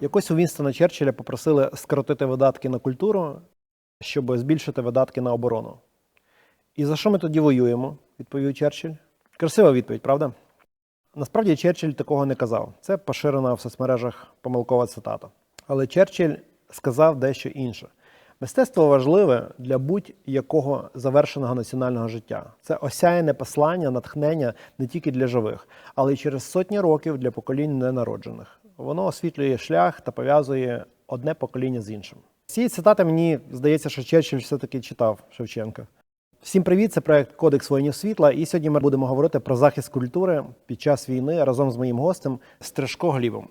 Якось у Вінстона Черчилля попросили скоротити видатки на культуру, щоб збільшити видатки на оборону. І за що ми тоді воюємо? відповів Черчилль. Красива відповідь, правда? Насправді Черчилль такого не казав. Це поширена в соцмережах помилкова цитата. Але Черчилль сказав дещо інше. Мистецтво важливе для будь-якого завершеного національного життя. Це осяяне послання, натхнення не тільки для живих, але й через сотні років для поколінь ненароджених. Воно освітлює шлях та пов'язує одне покоління з іншим. Цієї цитати мені здається, що Черчилль все-таки читав Шевченка. Всім привіт! Це проект Кодекс воїнів світла. І сьогодні ми будемо говорити про захист культури під час війни разом з моїм гостем Стрижко Глібом,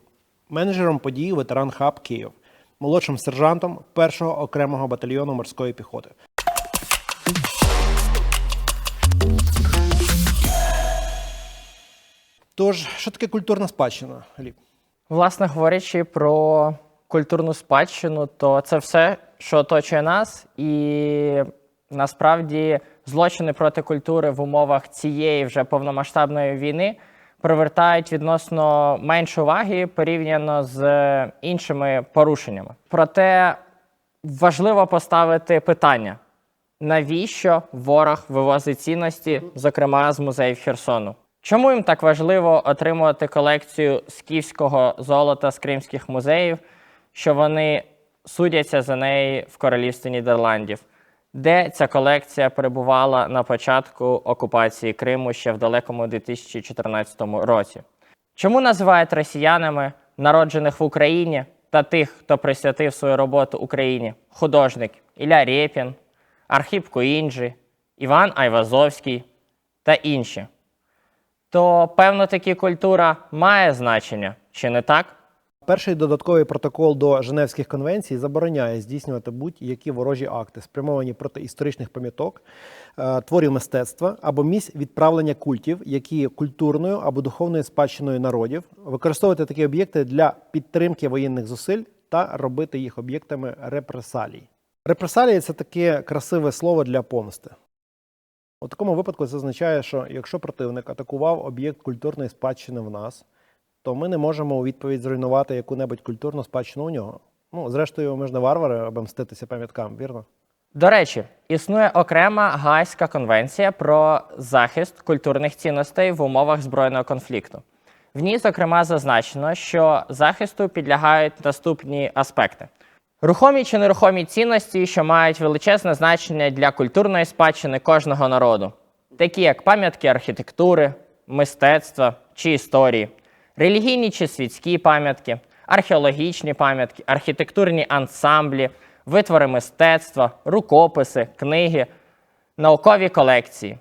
менеджером подій ветеран Хаб Київ, молодшим сержантом першого окремого батальйону морської піхоти. Тож, що таке культурна спадщина, Гліб? Власне говорячи про культурну спадщину, то це все, що оточує нас, і насправді злочини проти культури в умовах цієї вже повномасштабної війни привертають відносно менше уваги порівняно з іншими порушеннями. Проте важливо поставити питання: навіщо ворог вивозить цінності, зокрема з музеїв Херсону? Чому їм так важливо отримувати колекцію скіфського золота з кримських музеїв, що вони судяться за неї в королівстві Нідерландів, де ця колекція перебувала на початку окупації Криму ще в далекому 2014 році? Чому називають росіянами народжених в Україні та тих, хто присвятив свою роботу Україні? Художник Ілля Рєпін, Архіп Куінджі, Іван Айвазовський та інші? То певно таки культура має значення, чи не так? Перший додатковий протокол до Женевських конвенцій забороняє здійснювати будь-які ворожі акти, спрямовані проти історичних пам'яток, е, творів мистецтва або місць відправлення культів, які є культурною або духовною спадщиною народів, використовувати такі об'єкти для підтримки воєнних зусиль та робити їх об'єктами репресалій. Репресалії це таке красиве слово для помсти. У такому випадку це означає, що якщо противник атакував об'єкт культурної спадщини в нас, то ми не можемо у відповідь зруйнувати яку-небудь культурну спадщину у нього. Ну, зрештою, ми ж не варвари, аби мститися пам'яткам, вірно? До речі, існує окрема Гаазька конвенція про захист культурних цінностей в умовах збройного конфлікту. В ній, зокрема, зазначено, що захисту підлягають наступні аспекти: рухомі чи нерухомі цінності, що мають величезне значення для культурної спадщини кожного народу, такі як пам'ятки архітектури, мистецтва чи історії, релігійні чи світські пам'ятки, археологічні пам'ятки, архітектурні ансамблі, витвори мистецтва, рукописи, книги, наукові колекції.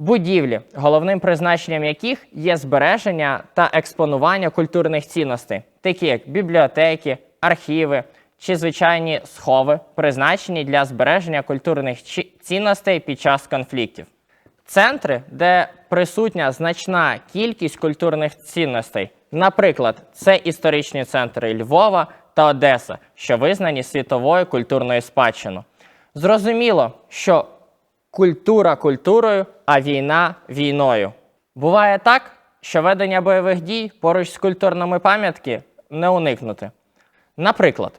Будівлі, головним призначенням яких є збереження та експонування культурних цінностей, такі як бібліотеки, архіви чи звичайні схови, призначені для збереження культурних цінностей під час конфліктів. Центри, де присутня значна кількість культурних цінностей, наприклад, це історичні центри Львова та Одеса, що визнані світовою культурною спадщиною. Зрозуміло, що культура культурою, а війна війною. Буває так, що ведення бойових дій поруч з культурними пам'ятки не уникнути. Наприклад,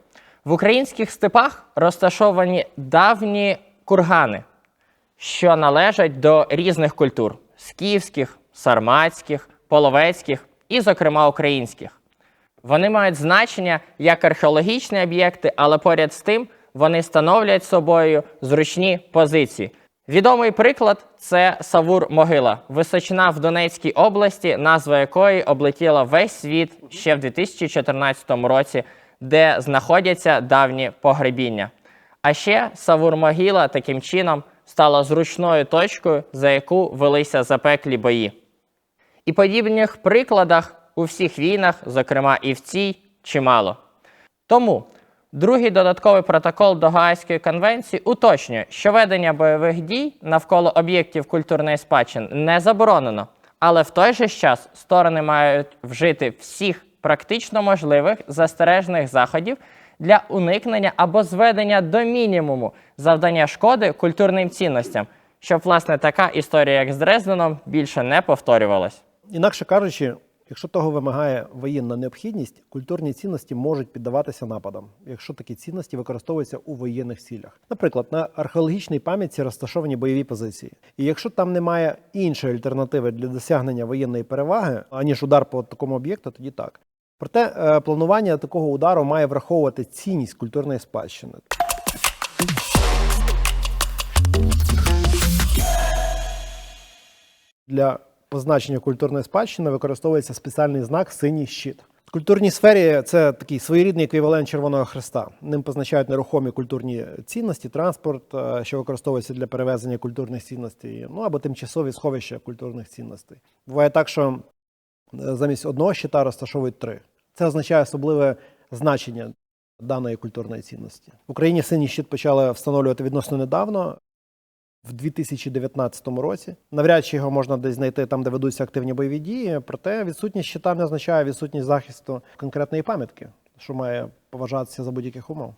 в українських степах розташовані давні кургани, що належать до різних культур: скіфських, сарматських, половецьких і, зокрема, українських. Вони мають значення як археологічні об'єкти, але поряд з тим вони становлять собою зручні позиції. Відомий приклад це Савур-могила, височина в Донецькій області, назва якої облетіла весь світ ще в 2014 році, де знаходяться давні погребіння. А ще Савур-могила таким чином стала зручною точкою, за яку велися запеклі бої. І подібних прикладах у всіх війнах, зокрема і в цій, чимало. Тому другий додатковий протокол до Гаазької конвенції уточнює, що ведення бойових дій навколо об'єктів культурної спадщини не заборонено, але в той же час сторони мають вжити всіх практично можливих застережних заходів для уникнення або зведення до мінімуму завдання шкоди культурним цінностям, щоб власне така історія, як з Дрезденом, більше не повторювалась. Інакше кажучи, Якщо того вимагає воєнна необхідність, культурні цінності можуть піддаватися нападам, якщо такі цінності використовуються у воєнних цілях. Наприклад, на археологічній пам'ятці розташовані бойові позиції. І якщо там немає іншої альтернативи для досягнення воєнної переваги, аніж удар по такому об'єкту, тоді так. Проте е, планування такого удару має враховувати цінність культурної спадщини. Для позначення культурної спадщини використовується спеціальний знак синій щит. В культурній сфері це такий своєрідний еквівалент Червоного Хреста. Ним позначають нерухомі культурні цінності, транспорт, е, що використовується для перевезення культурних цінностей, ну або тимчасові сховища культурних цінностей. Буває так, що е, замість одного щита розташовують три. Це означає особливе значення даної культурної цінності. В Україні синій щит почали встановлювати відносно недавно в 2019 році. Навряд чи його можна десь знайти там, де ведуться активні бойові дії. Проте відсутність щита не означає відсутність захисту конкретної пам'ятки, що має поважатися за будь-яких умов.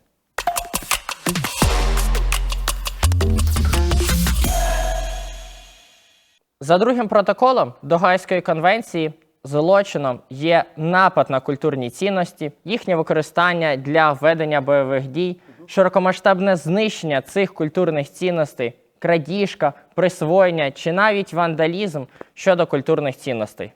За другим протоколом до Гайської конвенції злочином є напад на культурні цінності, їхнє використання для ведення бойових дій, широкомасштабне знищення цих культурних цінностей, крадіжка, присвоєння чи навіть вандалізм щодо культурних цінностей.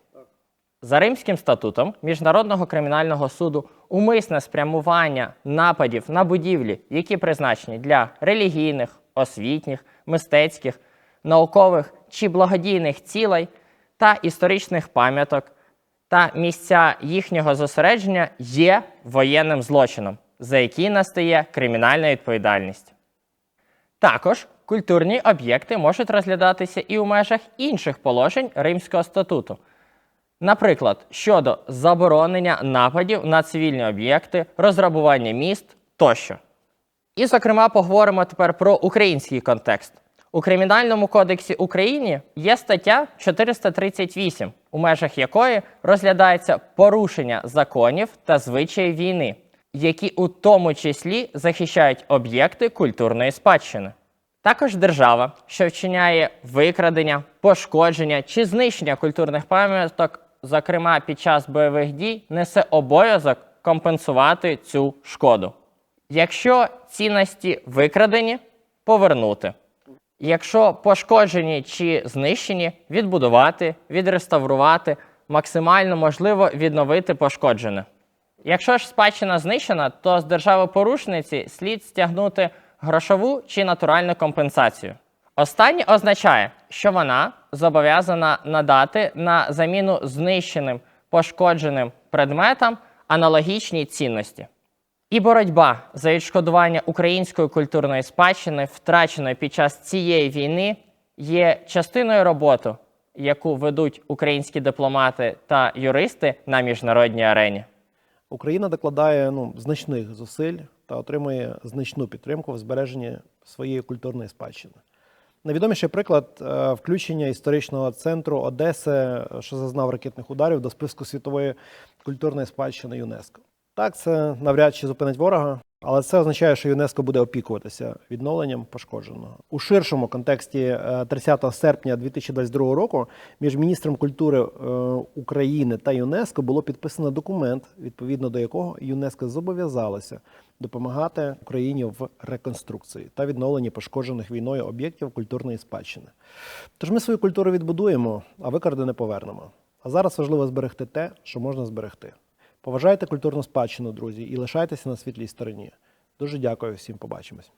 За Римським статутом Міжнародного кримінального суду умисне спрямування нападів на будівлі, які призначені для релігійних, освітніх, мистецьких, наукових чи благодійних цілей та історичних пам'яток та місця їхнього зосередження є воєнним злочином, за який настає кримінальна відповідальність. Також культурні об'єкти можуть розглядатися і у межах інших положень Римського статуту. Наприклад, щодо заборонення нападів на цивільні об'єкти, розграбування міст тощо. І, зокрема, поговоримо тепер про український контекст. У Кримінальному кодексі України є стаття 438, у межах якої розглядається порушення законів та звичаїв війни, які у тому числі захищають об'єкти культурної спадщини. Також держава, що вчиняє викрадення, пошкодження чи знищення культурних пам'яток, зокрема під час бойових дій, несе обов'язок компенсувати цю шкоду. Якщо цінності викрадені, повернути. Якщо пошкоджені чи знищені, відбудувати, відреставрувати, максимально можливо відновити пошкоджене. Якщо ж спадщина знищена, то з держави-порушниці слід стягнути грошову чи натуральну компенсацію. Останнє означає, що вона зобов'язана надати на заміну знищеним пошкодженим предметам аналогічні цінності. І боротьба за відшкодування української культурної спадщини, втраченої під час цієї війни, є частиною роботи, яку ведуть українські дипломати та юристи на міжнародній арені. Україна докладає ну, значних зусиль та отримує значну підтримку в збереженні своєї культурної спадщини. Найвідоміший приклад е, включення історичного центру Одеси, е, що зазнав ракетних ударів до списку світової культурної спадщини ЮНЕСКО. Так, це навряд чи зупинить ворога, але це означає, що ЮНЕСКО буде опікуватися відновленням пошкодженого. У ширшому контексті е, 30 серпня 2022 року між міністром культури е, України та ЮНЕСКО було підписано документ, відповідно до якого ЮНЕСКО зобов'язалося допомагати Україні в реконструкції та відновленні пошкоджених війною об'єктів культурної спадщини. Тож ми свою культуру відбудуємо, а викрадене повернемо. А зараз важливо зберегти те, що можна зберегти. Поважайте культурну спадщину, друзі, і лишайтеся на світлій стороні. Дуже дякую всім. Побачимось.